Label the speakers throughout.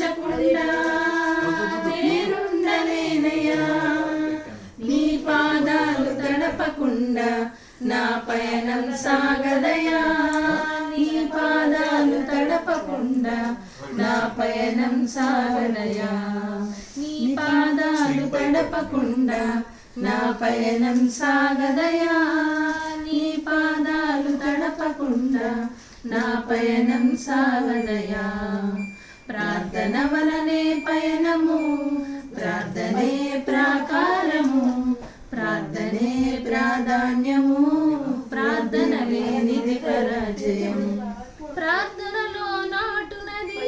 Speaker 1: ప్రార్థించకుండా నీ పాదాలు తడపకుండా నా పయనం సాగదయా నీ పాదాలు తడపకుండా నా పయనం సాగదయా నీ పాదాలు తడపకుండా నా పయనం సాగదయా నీ పాదాలు తడపకుండా నా పయనం సాగదయా ప్రార్థన వలనే పయనము ప్రార్థనే ప్రాకారము ప్రార్థనే ప్రాధాన్యము ప్రార్థన లేనిది పరాజయం ప్రార్థనలో నాటునది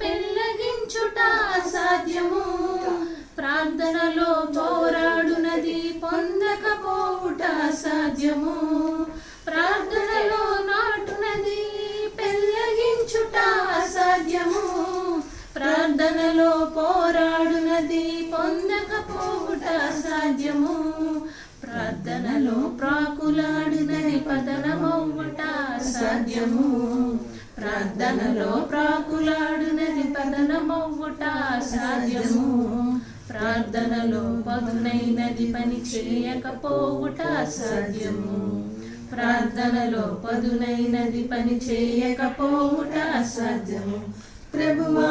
Speaker 1: పెళ్ళగించుట సాధ్యము ప్రార్థనలో పోరాడునది పొందకపోవుట సాధ్యము అసాధ్యము ప్రార్థనలో ప్రాకులాడినది పతనమవ్వట అసాధ్యము ప్రార్థనలో ప్రాకులాడినది పతనమవ్వట అసాధ్యము ప్రార్థనలో పదునైనది పని చేయకపోవుట అసాధ్యము ప్రార్థనలో పదునైనది పని చేయకపోవుట అసాధ్యము ప్రభువా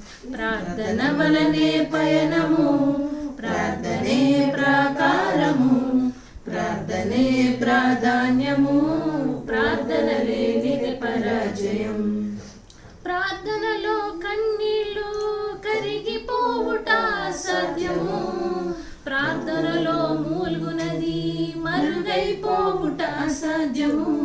Speaker 1: ప్రార్థన వలనే పయనము ప్రార్థనే ప్రాకారము ప్రార్థనే ప్రాధాన్యము ప్రార్థన లేనిది పరాజయం. ప్రార్థనలో కన్నీళ్ళు కరిగిపోవుట సాధ్యము ప్రార్థనలో మూల్గునది మరుగైపోవుట సాధ్యము